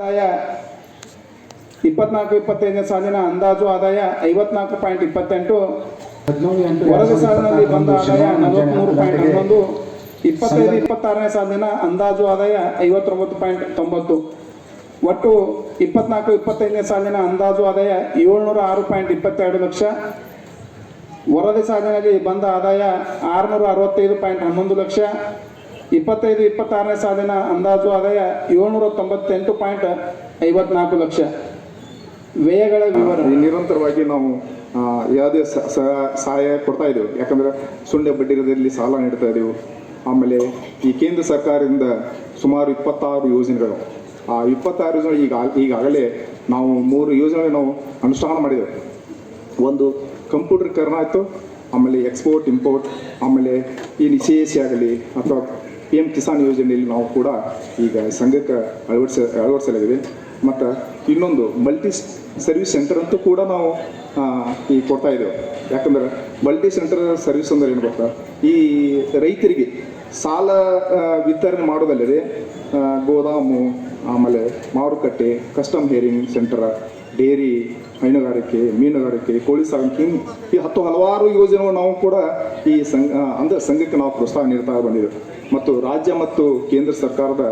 ಆದಾಯ ಇಪ್ಪತ್ನಾಲ್ಕು, ಇಪ್ಪತ್ತೈದನೇ ಸಾಲಿನ ಅಂದಾಜು ಆದಾಯ ಐವತ್ನಾಲ್ಕು ಪಾಯಿಂಟ್ ಇಪ್ಪತ್ತೆಂಟು. ವರದಿ ಸಾಲಿನಲ್ಲಿ ಬಂದ ಆದಾಯ ನಲವತ್ಮೂರು ಪಾಯಿಂಟ್ ಹನ್ನೊಂದು. ಇಪ್ಪತ್ತೈದು, ಇಪ್ಪತ್ತಾರನೇ ಸಾಲಿನ ಅಂದಾಜು ಆದಾಯ ಐವತ್ತೊಂಬತ್ತು ಪಾಯಿಂಟ್ ತೊಂಬತ್ತು. ಒಟ್ಟು ಇಪ್ಪತ್ನಾಲ್ಕು, ಇಪ್ಪತ್ತೈದನೇ ಸಾಲಿನ ಅಂದಾಜು ಆದಾಯ ಏಳ್ನೂರ ಆರು ಪಾಯಿಂಟ್ ಇಪ್ಪತ್ತೆರಡು ಲಕ್ಷ. ವರದಿ ಸಾಲಿನಲ್ಲಿ ಬಂದ ಆದಾಯ ಆರುನೂರ ಅರವತ್ತೈದು ಪಾಯಿಂಟ್ ಹನ್ನೊಂದು ಲಕ್ಷ. ಇಪ್ಪತ್ತೈದು, ಇಪ್ಪತ್ತಾರನೇ ಸಾಲಿನ ಅಂದಾಜು ಆದಾಯ ಏಳ್ನೂರ ತೊಂಬತ್ತೆಂಟು ಪಾಯಿಂಟ್ ಐವತ್ನಾಲ್ಕು ಲಕ್ಷ. ವ್ಯಯಗಳ ವಿವರ. ನಿರಂತರವಾಗಿ ನಾವು ಯಾವುದೇ ಸಹಾಯ ಕೊಡ್ತಾ ಇದ್ದೇವೆ. ಯಾಕಂದ್ರೆ ಸುಳ್ಯ ಬಡ್ಡಿರದಲ್ಲಿ ಸಾಲ ನೀಡ್ತಾ ಇದ್ದೇವೆ. ಆಮೇಲೆ ಈ ಕೇಂದ್ರ ಸರ್ಕಾರದಿಂದ ಸುಮಾರು ಇಪ್ಪತ್ತಾರು ಯೋಜನೆಗಳು. ಆ ಇಪ್ಪತ್ತಾರು ಯೋಜನೆ ಈಗ, ಈಗಾಗಲೇ ನಾವು ಮೂರು ಯೋಜನೆ ನಾವು ಅನುಷ್ಠಾನ ಮಾಡಿದ್ದೇವೆ. ಒಂದು ಕಂಪ್ಯೂಟರ್ಕರಣ ಆಯಿತು, ಆಮೇಲೆ ಎಕ್ಸ್ಪೋರ್ಟ್ ಇಂಪೋರ್ಟ್ ಆಮೇಲೆ ಈ ಸಿ ಎಸ್ ಸಿ ಆಗಲಿ, ಅಥವಾ ಪಿ ಎಂ ಕಿಸಾನ್ ಯೋಜನೆಯಲ್ಲಿ ನಾವು ಕೂಡ ಈಗ ಸಂಘಕ್ಕೆ ಅಳವಡಿಸ, ಅಳವಡಿಸಲಾಗಿದೆ. ಮತ್ತು ಇನ್ನೊಂದು ಮಲ್ಟಿ ಸರ್ವಿಸ್ ಸೆಂಟರ್ ಅಂತೂ ಕೂಡ ನಾವು ಈ ಕೊಡ್ತಾ ಇದ್ದೇವೆ. ಯಾಕಂದ್ರೆ ಮಲ್ಟಿ ಸೆಂಟರ್ ಸರ್ವಿಸ್ ಅಂದ್ರೆ ಏನು ಗೊತ್ತಾ? ಈ ರೈತರಿಗೆ ಸಾಲ ವಿತರಣೆ ಮಾಡೋದಲ್ಲದೆ ಗೋದಾಮು, ಆಮೇಲೆ ಮಾರುಕಟ್ಟೆ ಕಸ್ಟಮ್ ಹೇರಿಂಗ್ ಸೆಂಟರ್ ಡೇರಿ, ಹೈನುಗಾರಿಕೆ, ಮೀನುಗಾರಿಕೆ, ಕೋಳಿ ಸಾಕಿ ಈ ಹತ್ತು ಹಲವಾರು ಯೋಜನೆಗಳು ನಾವು ಕೂಡ ಈ ಸಂಘ ಅಂದರೆ ಸಂಘಕ್ಕೆ ನಾವು ಪ್ರೋತ್ಸಾಹ ನೀಡ್ತಾ ಬಂದಿದ್ದೇವೆ ಮತ್ತು ರಾಜ್ಯ ಮತ್ತು ಕೇಂದ್ರ ಸರ್ಕಾರದ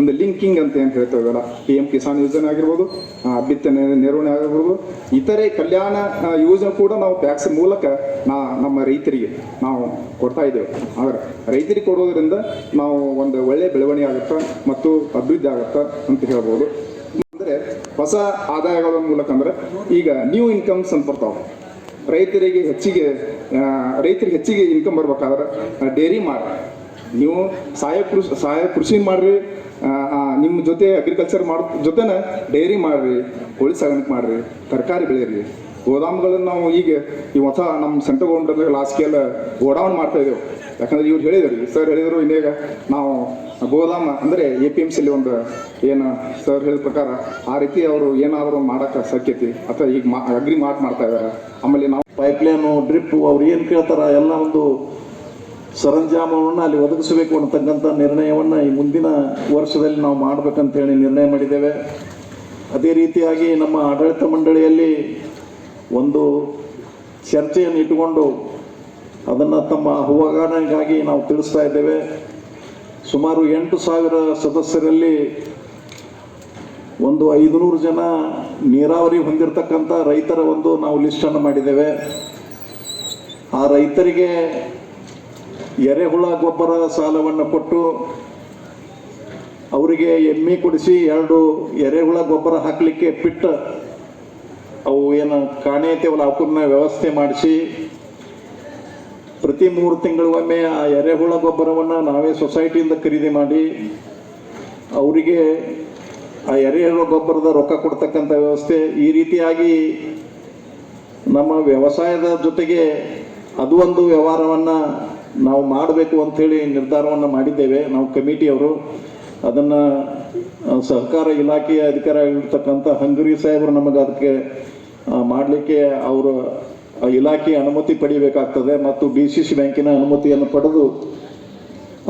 ಒಂದು ಲಿಂಕಿಂಗ್ ಅಂತ ಏನು ಹೇಳ್ತೇವಲ್ಲ ಪಿ ಎಂ ಕಿಸಾನ್ ಯೋಜನೆ ಆಗಿರ್ಬೋದು ಬಿತ್ತನೆ ನಿರ್ವಹಣೆ ಆಗಿರ್ಬೋದು, ಇತರೆ ಕಲ್ಯಾಣ ಯೋಜನೆ ಕೂಡ ನಾವು ಟ್ಯಾಕ್ಸ್ ಮೂಲಕ ನಾ, ನಮ್ಮ ರೈತರಿಗೆ ನಾವು ಕೊಡ್ತಾ ಇದ್ದೇವೆ. ಆದರೆ ರೈತರಿಗೆ ಕೊಡೋದ್ರಿಂದ ನಾವು ಒಂದು ಒಳ್ಳೆಯ ಬೆಳವಣಿಗೆ ಆಗುತ್ತಾ ಮತ್ತು ಅಭಿವೃದ್ಧಿ ಆಗುತ್ತಾ ಅಂತ ಹೇಳ್ಬೋದು. ಹೊಸ ಆದಾಯಗಳ ಮೂಲಕ ಅಂದ್ರೆ ಈಗ ನ್ಯೂ ಇನ್ಕಮ್ಸ್ ಅಂತ ಬರ್ತಾವೆ ರೈತರಿಗೆ ಹೆಚ್ಚಿಗೆ ರೈತರಿಗೆ ಹೆಚ್ಚಿಗೆ ಇನ್ಕಮ್ ಬರ್ಬೇಕಾದ್ರೆ ಡೇರಿ ಮಾಡಿ. ನೀವು ಸಹಾಯ ಕೃಷಿ ಸಹಾಯ ಕೃಷಿ ಮಾಡ್ರಿ ನಿಮ್ಮ ಜೊತೆ ಅಗ್ರಿಕಲ್ಚರ್ ಮಾಡೋ, ಜೊತೆನ ಡೈರಿ ಮಾಡ್ರಿ, ಕೋಳಿ ಸಾಗಾಣಿಕೆ ಮಾಡ್ರಿ, ತರಕಾರಿ ಬೆಳೀರಿ ಗೋದಾಮುಗಳನ್ನು ನಾವು ಈಗ ಈ ಹೊಸ ನಮ್ಮ central government last scale godown ಮಾಡ್ತಾ ಇದ್ದೇವೆ ಯಾಕಂದ್ರೆ ಇವ್ರು ಹೇಳಿದ್ರು, ಸರ್ ಹೇಳಿದರು, ಇನ್ನೇಗ ನಾವು ಗೋದಾಮ ಅಂದರೆ ಎ ಪಿ ಎಂ ಸಿಲಿ ಒಂದು ಏನು ಸರ್ ಹೇಳಿದ ಪ್ರಕಾರ ಆ ರೀತಿ ಅವರು ಏನಾದರೂ ಮಾಡೋಕ್ಕೆ ಸಾಧ್ಯತೆ ಅಥವಾ ಈಗ ಅಗ್ರಿ ಮಾರ್ಟ್ ಮಾಡ್ತಾ ಇದ್ದಾರೆ. ಆಮೇಲೆ ನಾವು ಪೈಪ್ಲೈನು ಡ್ರಿಪ್ಪು ಅವ್ರು ಏನು ಕೇಳ್ತಾರ, ಎಲ್ಲ ಒಂದು ಸರಂಜಾಮವನ್ನು ಅಲ್ಲಿ ಒದಗಿಸಬೇಕು ಅನ್ನತಕ್ಕಂಥ ನಿರ್ಣಯವನ್ನು ಈ ಮುಂದಿನ ವರ್ಷದಲ್ಲಿ ನಾವು ಮಾಡಬೇಕಂತೇಳಿ ನಿರ್ಣಯ ಮಾಡಿದ್ದೇವೆ. ಅದೇ ರೀತಿಯಾಗಿ ನಮ್ಮ ಆಡಳಿತ ಮಂಡಳಿಯಲ್ಲಿ ಒಂದು ಚರ್ಚೆಯನ್ನು ಇಟ್ಟುಕೊಂಡು ಅದನ್ನು ತಮ್ಮ ಅವಗಾಹನೆಗಾಗಿ ನಾವು ತಿಳಿಸ್ತಾ ಇದ್ದೇವೆ. ಸುಮಾರು ಎಂಟು ಸಾವಿರ ಸದಸ್ಯರಲ್ಲಿ ಒಂದು ಐದುನೂರು ಜನ ನೀರಾವರಿ ಹೊಂದಿರತಕ್ಕಂಥ ರೈತರ ಒಂದು ನಾವು ಲಿಸ್ಟನ್ನು ಮಾಡಿದ್ದೇವೆ. ಆ ರೈತರಿಗೆ ಎರೆಹುಳ ಗೊಬ್ಬರ ಸಾಲವನ್ನು ಕೊಟ್ಟು ಅವರಿಗೆ ಎಮ್ಮೆ ಕೊಡಿಸಿ ಎರಡು ಎರೆಹುಳ ಗೊಬ್ಬರ ಹಾಕಲಿಕ್ಕೆ ಪಿಟ್ಟ ಅವು ಏನು ಕಾಣೆ ಅವಕ್ಕನ್ನ ವ್ಯವಸ್ಥೆ ಮಾಡಿಸಿ ಪ್ರತಿ ಮೂರು ತಿಂಗಳಿಗೊಮ್ಮೆ ಆ ಎರೆಹುಳ ಗೊಬ್ಬರವನ್ನು ನಾವೇ ಸೊಸೈಟಿಯಿಂದ ಖರೀದಿ ಮಾಡಿ ಅವರಿಗೆ ಆ ಎರೆಹುಳ ಗೊಬ್ಬರದ ರೊಕ್ಕ ಕೊಡ್ತಕ್ಕಂಥ ವ್ಯವಸ್ಥೆ ಈ ರೀತಿಯಾಗಿ ನಮ್ಮ ವ್ಯವಸಾಯದ ಜೊತೆಗೆ ಅದು ಒಂದು ವ್ಯವಹಾರವನ್ನು ನಾವು ಮಾಡಬೇಕು ಅಂಥೇಳಿ ನಿರ್ಧಾರವನ್ನು ಮಾಡಿದ್ದೇವೆ. ನಾವು ಕಮಿಟಿಯವರು ಅದನ್ನು ಸಹಕಾರ ಇಲಾಖೆಯ ಅಧಿಕಾರಿಗಳಿರ್ತಕ್ಕಂಥ ಹಂಗರಿ ಸಾಹೇಬರು ನಮಗೆ ಅದಕ್ಕೆ ಮಾಡಲಿಕ್ಕೆ ಅವರು ಆ ಇಲಾಖೆಯ ಅನುಮತಿ ಪಡೆಯಬೇಕಾಗ್ತದೆ ಮತ್ತು ಡಿ ಸಿ ಸಿ ಬ್ಯಾಂಕಿನ ಅನುಮತಿಯನ್ನು ಪಡೆದು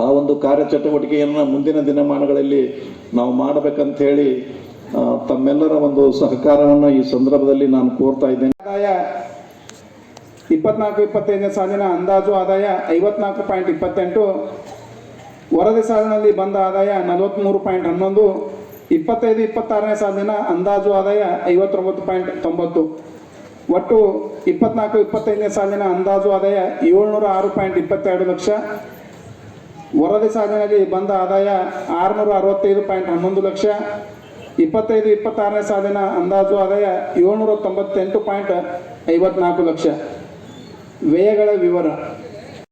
ಆ ಒಂದು ಕಾರ್ಯಚಟುವಟಿಕೆಯನ್ನು ಮುಂದಿನ ದಿನಮಾನಗಳಲ್ಲಿ ನಾವು ಮಾಡಬೇಕಂತ ಹೇಳಿ ತಮ್ಮೆಲ್ಲರ ಒಂದು ಸಹಕಾರವನ್ನು ಈ ಸಂದರ್ಭದಲ್ಲಿ ನಾನು ಕೋರ್ತಾ ಇದ್ದೇನೆ. ಆದಾಯ ಇಪ್ಪತ್ನಾಲ್ಕು, ಇಪ್ಪತ್ತೈದನೇ ಸಾಲಿನ ಅಂದಾಜು ಆದಾಯ ಐವತ್ನಾಲ್ಕು ಪಾಯಿಂಟ್ ಇಪ್ಪತ್ತೆಂಟು, ವರದಿ ಸಾಲಿನಲ್ಲಿ ಬಂದ ಆದಾಯ ನಲವತ್ತ್ಮೂರು ಪಾಯಿಂಟ್ ಹನ್ನೊಂದು, ಇಪ್ಪತ್ತೈದು, ಇಪ್ಪತ್ತಾರನೇ ಸಾಲಿನ ಅಂದಾಜು ಆದಾಯ ಐವತ್ತೊಂಬತ್ತು ಪಾಯಿಂಟ್ ತೊಂಬತ್ತು. ಒಟ್ಟು ಇಪ್ಪತ್ನಾಲ್ಕು, ಇಪ್ಪತ್ತೈದನೇ ಸಾಲಿನ ಅಂದಾಜು ಆದಾಯ ಏಳ್ನೂರ ಆರು ಪಾಯಿಂಟ್ ಇಪ್ಪತ್ತೆರಡು ಲಕ್ಷ. ವರದಿ ಸಾಲಿನಲ್ಲಿ ಬಂದ ಆದಾಯ ಆರುನೂರ ಅರವತ್ತೈದು ಪಾಯಿಂಟ್ ಹನ್ನೊಂದು ಲಕ್ಷ. ಇಪ್ಪತ್ತೈದು, ಇಪ್ಪತ್ತಾರನೇ ಸಾಲಿನ ಅಂದಾಜು ಆದಾಯ ಏಳ್ನೂರ ತೊಂಬತ್ತೆಂಟು ಪಾಯಿಂಟ್ ಐವತ್ನಾಲ್ಕು ಲಕ್ಷ. ವ್ಯಯಗಳ ವಿವರ.